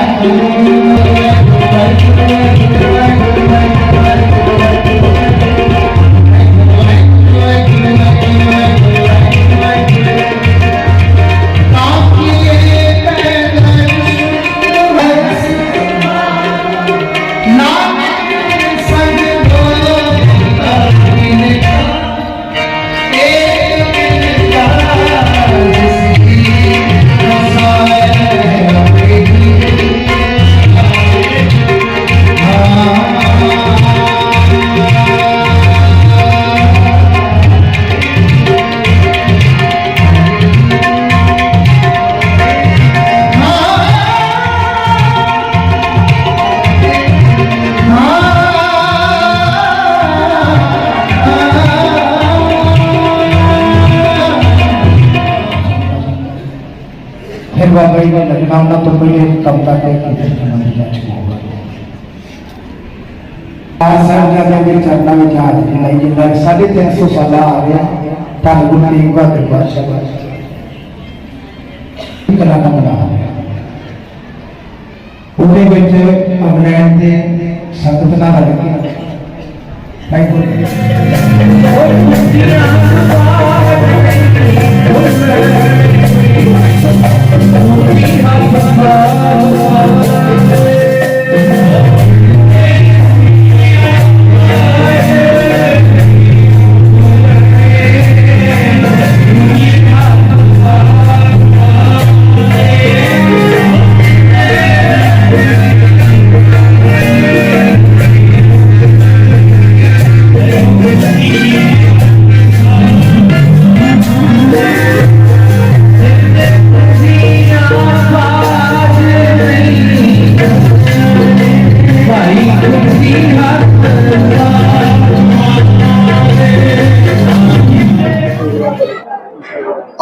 Thank you. ਜਿੱਥੇ ਬਾਬਾ ਜੀ ਨੇ ਲੱਗਣਾ ਉਹਨਾਂ ਤੋਂ ਪਹਿਲੇ ਕਵਿਤਾ ਕਹਿ ਦੇ ਚਰਨਾਂ ਵਿੱਚ ਹਾਜ਼ਰੀ ਲਈ ਜਿੰਦਾ ਸਾਢੇ ਤਿੰਨ ਸੌ ਸਾਲਾ ਆ ਗਿਆ ਤਾਂ ਗੁਰੂ ਤੇਗ ਬਹਾਦਰ ਬਾਦਸ਼ਾਹ ਦਾ। ਕਲਾ ਦਾ ਬਣਾ ਉਹਦੇ ਵਿੱਚ ਇੰਗਲੈਂਡ ਦੇ ਸੰਗਤ ਨਾਲ ਰਲ ਕੇ ਭਾਈ ਗੁਰੂ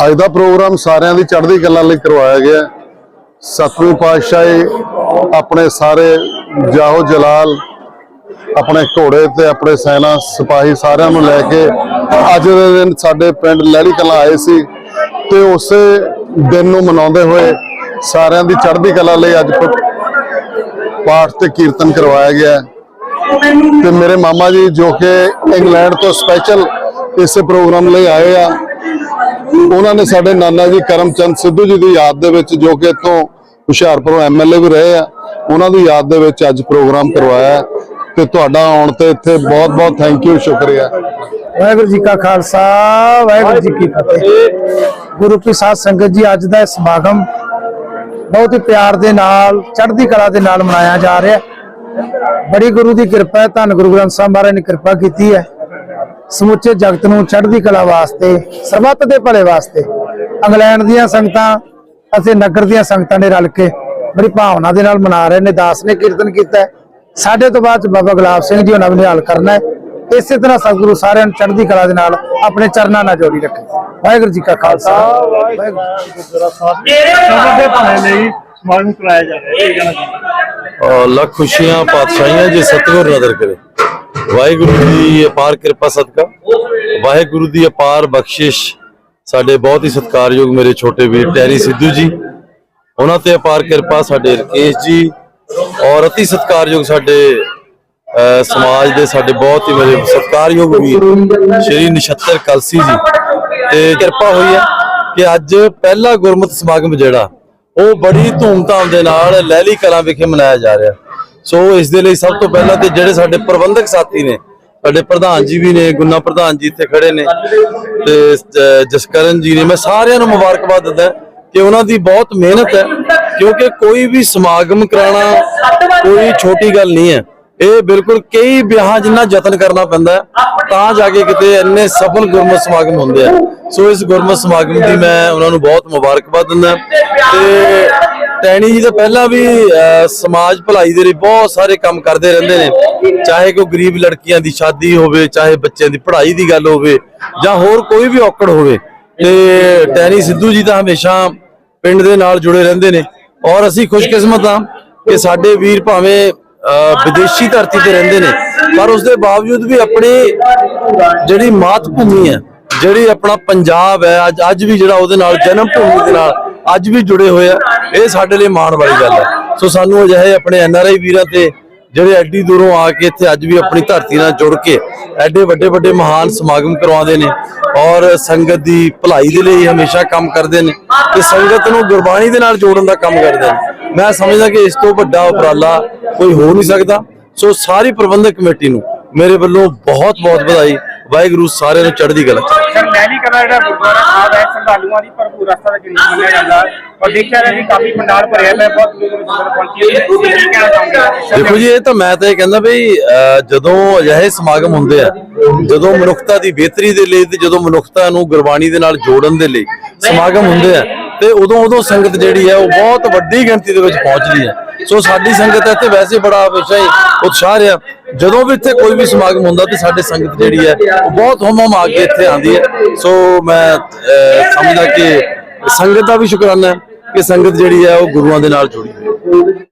ਅੱਜ ਦਾ ਪ੍ਰੋਗਰਾਮ ਸਾਰਿਆਂ ਦੀ ਚੜ੍ਹਦੀ ਕਲਾ ਲਈ ਕਰਵਾਇਆ ਗਿਆ ਹੈ। ਸਤਵੇਂ ਪਾਤਸ਼ਾਹੀ ਆਪਣੇ ਸਾਰੇ ਜਾਹੋ ਜਲਾਲ, ਆਪਣੇ ਘੋੜੇ ਤੇ ਆਪਣੇ ਸੈਨਾ, ਸਿਪਾਹੀ ਸਾਰਿਆਂ ਨੂੰ ਲੈ ਕੇ ਅੱਜ ਦੇ ਦਿਨ ਸਾਡੇ ਪਿੰਡ ਲਹਿਰੀ ਕਲਾ ਆਏ ਸੀ ਤੇ ਉਸੇ ਦਿਨ ਨੂੰ ਮਨਾਉਂਦੇ ਹੋਏ ਸਾਰਿਆਂ ਦੀ ਚੜ੍ਹਦੀ ਕਲਾ ਲਈ ਅੱਜ ਪਾਠ ਤੇ ਕੀਰਤਨ ਕਰਵਾਇਆ ਗਿਆ ਹੈ ਤੇ ਮੇਰੇ ਮਾਮਾ ਜੀ ਜੋ ਕਿ ਇੰਗਲੈਂਡ ਤੋਂ ਸਪੈਸ਼ਲ ਇਸ ਪ੍ਰੋਗਰਾਮ ਲਈ ਆਏ ਆ ਉਹਨਾਂ ਨੇ ਸਾਡੇ ਨਾਨਾ ਜੀ ਕਰਮਚੰਦ ਸਿੱਧੂ ਜੀ ਦੀ ਯਾਦ ਦੇ ਵਿੱਚ, ਜੋ ਕਿ ਇੱਥੋਂ ਹੁਸ਼ਿਆਰਪੁਰੋਂ ਐਮਐਲਏ ਵੀ ਰਹੇ ਆ, ਉਹਨਾਂ ਦੀ ਯਾਦ ਦੇ ਵਿੱਚ ਅੱਜ ਪ੍ਰੋਗਰਾਮ ਕਰਵਾਇਆ ਤੇ ਤੁਹਾਡਾ ਆਉਣ ਤੇ ਇੱਥੇ ਬਹੁਤ ਬਹੁਤ ਥੈਂਕ ਯੂ ਸ਼ੁਕਰੀਆ। ਵਾਹਿਗੁਰੂ ਜੀ ਕਾ ਖਾਲਸਾ, ਵਾਹਿਗੁਰੂ ਜੀ ਕੀ ਫਤਿਹ। ਗੁਰੂ ਕੀ ਸਾਧ ਸੰਗਤ ਜੀ, ਅੱਜ ਦਾ ਇਹ ਸਮਾਗਮ ਬਹੁਤ ਹੀ ਪਿਆਰ ਦੇ ਨਾਲ, ਚੜ੍ਹਦੀ ਕਲਾ ਦੇ ਨਾਲ ਮਨਾਇਆ ਜਾ ਰਿਹਾ ਬੜੀ ਗੁਰੂ ਦੀ ਕਿਰਪਾ ਹੈ, ਧੰਨ ਗੁਰੂ ਗ੍ਰੰਥ ਸਾਹਿਬ ਮਹਾਰਾਜ ਨੇ ਕਿਰਪਾ ਕੀਤੀ ਹੈ। ਸਮੁੱਚੇ ਜਗਤ ਨੂੰ ਚੜ੍ਹਦੀ ਕਲਾ ਵਾਸਤੇ ਸਰਬੱਤ ਦੇ ਭਲੇ ਵਾਸਤੇ ਇੰਗਲੈਂਡ ਦੀਆਂ ਸੰਗਤਾਂ ਅਤੇ ਨਗਰ ਦੀਆਂ ਸੰਗਤਾਂ ਨੇ ਰਲ ਕੇ ਬੜੀ ਭਾਵਨਾ ਦੇ ਨਾਲ ਮਨਾ ਰਹੇ ਨੇ ਦਾਸ ਨੇ ਕੀਰਤਨ ਕੀਤਾ ਹੈ। ਸਾਡੇ ਤੋਂ ਬਾਅਦ ਬਾਬਾ ਗੁਲਾਬ ਸਿੰਘ ਜੀ ਉਹਨਾਂ ਨੇ ਨਿਹਾਲ ਕਰਨਾ ਹੈ। ਇਸੇ ਤਰ੍ਹਾਂ ਸਤਿਗੁਰੂ ਸਾਰਿਆਂ ਨੂੰ ਚੜ੍ਹਦੀ ਕਲਾ ਦੇ ਨਾਲ ਆਪਣੇ ਚਰਨਾਂ ਨਾਲ ਜੋੜੀ ਰੱਖੇ। ਵਾਹਿਗੁਰੂ ਜੀ ਕਾ ਖਾਲਸਾ। ਵਾਹਿਗੁਰੂ ਜੀ ਕੀ ਫਤਿਹ। ਸਭ ਦੇ ਭਲੇ ਲਈ ਸਮਾਗਮ ਕਰਾਇਆ ਜਾ ਰਿਹਾ ਹੈ। ਲੱਖ ਖੁਸ਼ੀਆਂ ਪਾਤਸ਼ਾਹੀਆਂ ਜੇ ਸਤਿਗੁਰ ਨਜ਼ਰ ਕਰੇ। ਵਾਹਿਗੁਰੂ ਦੀ ਅਪਾਰ ਕਿਰਪਾ ਸਦਕਾ। ਵਾਹਿਗੁਰੂ ਦੀ ਅਪਾਰ ਬਖਸ਼ਿਸ਼। ਸਾਡੇ ਬਹੁਤ ਹੀ ਸਤਿਕਾਰਯੋਗ ਮੇਰੇ ਛੋਟੇ ਵੀਰ ਟੈਰੀ ਸਿੱਧੂ ਜੀ। ਉਹਨਾਂ ਤੇ ਅਪਾਰ ਕਿਰਪਾ ਸਾਡੇ ਰਕੇਸ਼ ਜੀ। ਔਰ ਅਤੀ ਸਤਿਕਾਰਯੋਗ ਸਾਡੇ ਅਹ, ਸਮਾਜ ਦੇ ਸਾਡੇ ਬਹੁਤ ਹੀ ਮੇਰੇ ਸਤਿਕਾਰਯੋਗ ਵੀਰ ਸ਼੍ਰੀ ਨਛੱਤਰ ਕਲਸੀ ਜੀ। ਤੇ ਕਿਰਪਾ ਹੋਈ ਹੈ ਕਿ ਅੱਜ ਪਹਿਲਾ ਗੁਰਮਤਿ ਸਮਾਗਮ ਜਿਹੜਾ ਉਹ ਬੜੀ ਧੂਮਧਾਮ ਦੇ ਨਾਲ ਲਹਿਲੀ ਕਲਾਂ ਵਿਖੇ ਮਨਾਇਆ ਜਾ ਰਿਹਾ। ਸੋ ਇਸ ਦੇ ਲਈ ਸਭ ਤੋਂ ਪਹਿਲਾਂ ਤੇ ਜਿਹੜੇ ਸਾਡੇ ਪ੍ਰਬੰਧਕ ਸਾਥੀ ਨੇ, ਸਾਡੇ ਪ੍ਰਧਾਨ ਜੀ ਵੀ ਨੇ, ਗੁੰਨਾ ਪ੍ਰਧਾਨ ਜੀ ਇੱਥੇ ਖੜੇ ਨੇ ਤੇ ਜਸਕਰਨ ਜੀ ਨੇ, ਮੈਂ ਸਾਰਿਆਂ ਨੂੰ ਮੁਬਾਰਕਬਾਦ ਦਿੰਦਾ ਕਿ ਉਹਨਾਂ ਦੀ ਬਹੁਤ ਮਿਹਨਤ ਹੈ, ਕਿਉਂਕਿ ਕੋਈ ਵੀ ਸਮਾਗਮ ਕਰਾਉਣਾ ਕੋਈ ਛੋਟੀ ਗੱਲ ਨਹੀਂ ਹੈ। ਇਹ ਬਿਲਕੁਲ ਕਈ ਵਿਆਹਾਂ ਜਿੰਨਾ ਯਤਨ ਕਰਨਾ ਪੈਂਦਾ ਤਾਂ ਜਾ ਕੇ ਕਿਤੇ ਇੰਨੇ ਸਫਲ ਗੁਰਮਤ ਸਮਾਗਮ ਹੁੰਦੇ ਆ। ਸੋ ਇਸ ਗੁਰਮਤਿ ਸਮਾਗਮ ਦੀ ਮੈਂ ਉਹਨਾਂ ਨੂੰ ਬਹੁਤ ਮੁਬਾਰਕਬਾਦ ਦਿੰਦਾ। ਤੇ ਟੈਣੀ ਜੀ ਤਾਂ ਪਹਿਲਾਂ ਵੀ ਸਮਾਜ ਭਲਾਈ ਦੇ ਲਈ ਬਹੁਤ ਸਾਰੇ ਕੰਮ ਕਰਦੇ ਰਹਿੰਦੇ ਨੇ। ਚਾਹੇ ਕੋਈ ਗਰੀਬ ਲੜਕੀਆਂ ਦੀ ਸ਼ਾਦੀ ਹੋਵੇ ਚਾਹੇ ਬੱਚਿਆਂ ਦੀ ਪੜ੍ਹਾਈ ਦੀ ਗੱਲ ਹੋਵੇ ਜਾਂ ਹੋਰ ਕੋਈ ਵੀ ਔਕੜ ਹੋਵੇ ਤੇ ਟੈਣੀ ਸਿੱਧੂ ਜੀ ਤਾਂ ਹਮੇਸ਼ਾ ਪਿੰਡ ਦੇ ਨਾਲ ਜੁੜੇ ਰਹਿੰਦੇ ਨੇ। ਔਰ ਅਸੀਂ ਖੁਸ਼ਕਿਸਮਤ ਹਾਂ ਕਿ ਸਾਡੇ ਵੀਰ ਭਾਵੇਂ ਅਹ, ਵਿਦੇਸ਼ੀ ਧਰਤੀ ਤੇ ਰਹਿੰਦੇ ਨੇ ਪਰ ਉਸ ਦੇ ਬਾਵਜੂਦ ਵੀ ਆਪਣੀ ਜਿਹੜੀ ਮਾਤ ਭੂਮੀ ਹੈ ਜਿਹੜੀ ਆਪਣਾ ਪੰਜਾਬ ਹੈ ਅੱਜ ਅੱਜ ਵੀ ਜਿਹੜਾ ਉਹਦੇ ਨਾਲ ਜਨਮ ਭੂਮੀ ਦੇ ਨਾਲ ਅੱਜ ਵੀ ਜੁੜੇ ਹੋਏ ਆ, ਇਹ ਸਾਡੇ ਲਈ ਮਾਣ ਵਾਲੀ ਗੱਲ ਹੈ ਸੋ ਸਾਨੂੰ ਅਜਿਹੇ ਆਪਣੇ ਐਨਆਰਆਈ ਵੀਰਾਂ ਤੇ ਜਿਹੜੇ ਐਡੀ ਦੂਰੋਂ ਆ ਕੇ ਇੱਥੇ ਅੱਜ ਵੀ ਆਪਣੀ ਧਰਤੀ ਨਾਲ ਜੁੜ ਕੇ ਐਡੇ ਵੱਡੇ ਵੱਡੇ ਮਹਾਨ ਸਮਾਗਮ ਕਰਵਾਉਂਦੇ ਨੇ ਔਰ ਸੰਗਤ ਦੀ ਭਲਾਈ ਦੇ ਲਈ ਹਮੇਸ਼ਾ ਕੰਮ ਕਰਦੇ ਨੇ ਤੇ ਸੰਗਤ ਨੂੰ ਗੁਰਬਾਣੀ ਦੇ ਨਾਲ ਜੋੜਨ ਦਾ ਕੰਮ ਕਰਦੇ ਨੇ। ਮੈਂ ਸਮਝਦਾ ਕਿ ਇਸ ਤੋਂ ਵੱਡਾ ਉਪਰਾਲਾ ਕੋਈ ਹੋ ਨਹੀਂ ਸਕਦਾ। ਸੋ ਸਾਰੀ ਪ੍ਰਬੰਧਕ ਕਮੇਟੀ ਨੂੰ ਮੇਰੇ ਵੱਲੋਂ ਬਹੁਤ ਬਹੁਤ ਵਧਾਈ। ਵਾਹਿਗੁਰੂ ਸਾਰਿਆਂ ਨੂੰ ਚੜ੍ਹਦੀ ਕਲਾ ਚ। ਸਰ ਮੈਲੀ ਕਲਾ ਜਿਹੜਾ ਗੁਰਦੁਆਰਾ ਸਾਹਿਬ ਹੈ ਸ਼ਰਧਾਲੂਆਂ ਦੀ ਭਰਪੂਰ ਰਸਤਾ ਦਾ ਜਰੀਬ ਮੰਨਿਆ ਜਾਂਦਾ। ਔਰ ਦੇਖਿਆ ਰਿਹਾ ਕਿ ਕਾਫੀ ਪੰਡਾਲ ਭਰਿਆ ਮੈਂ ਬਹੁਤ ਦੂਰ ਦੂਰ ਪਹੁੰਚੀ ਹੈ। ਕੀ ਕਹਿਣਾ ਚਾਹੁੰਦੇ ਦੇਖੋ ਜੀ ਇਹ ਤਾਂ ਮੈਂ ਤਾਂ ਇਹ ਕਹਿੰਦਾ ਅਹ, ਜਦੋਂ ਅਜਿਹੇ ਸਮਾਗਮ ਹੁੰਦੇ ਆ ਜਦੋਂ ਮਨੁੱਖਤਾ ਦੀ ਬਿਹਤਰੀ ਦੇ ਲਈ ਤੇ ਜਦੋਂ ਮਨੁੱਖਤਾ ਨੂੰ ਗੁਰਬਾਣੀ ਦੇ ਨਾਲ ਜੋੜਨ ਦੇ ਲਈ ਸਮਾਗਮ ਹੁੰਦੇ ਆ ਤੇ ਉਦੋਂ ਉਦੋਂ ਸੰਗਤ ਜਿਹੜੀ ਹੈ ਉਹ ਬਹੁਤ ਵੱਡੀ ਗਿਣਤੀ ਦੇ ਵਿੱਚ ਪਹੁੰਚਦੀ ਹੈ। ਸੋ ਸਾਡੀ ਸੰਗਤ ਇੱਥੇ ਵੈਸੇ ਬੜਾ ਹਮੇਸ਼ਾ ਹੀ ਉਤਸ਼ਾਹ ਰਿਹਾ। ਜਦੋਂ ਵੀ ਇੱਥੇ ਕੋਈ ਵੀ ਸਮਾਗਮ ਹੁੰਦਾ ਤੇ ਸਾਡੇ ਸੰਗਤ ਜਿਹੜੀ ਹੈ, ਉਹ ਬਹੁਤ ਹਮ ਆ ਕੇ ਇੱਥੇ ਆਉਂਦੀ ਹੈ। ਸੋ ਮੈਂ ਸਮਝਦਾ ਕਿ ਸੰਗਤ ਦਾ ਵੀ ਸ਼ੁਕਰਾਨਾ ਹੈ ਕਿ ਸੰਗਤ ਜਿਹੜੀ ਹੈ, ਉਹ ਗੁਰੂਆਂ ਦੇ ਨਾਲ ਜੁੜੀ ਹੋਈ ਹੈ।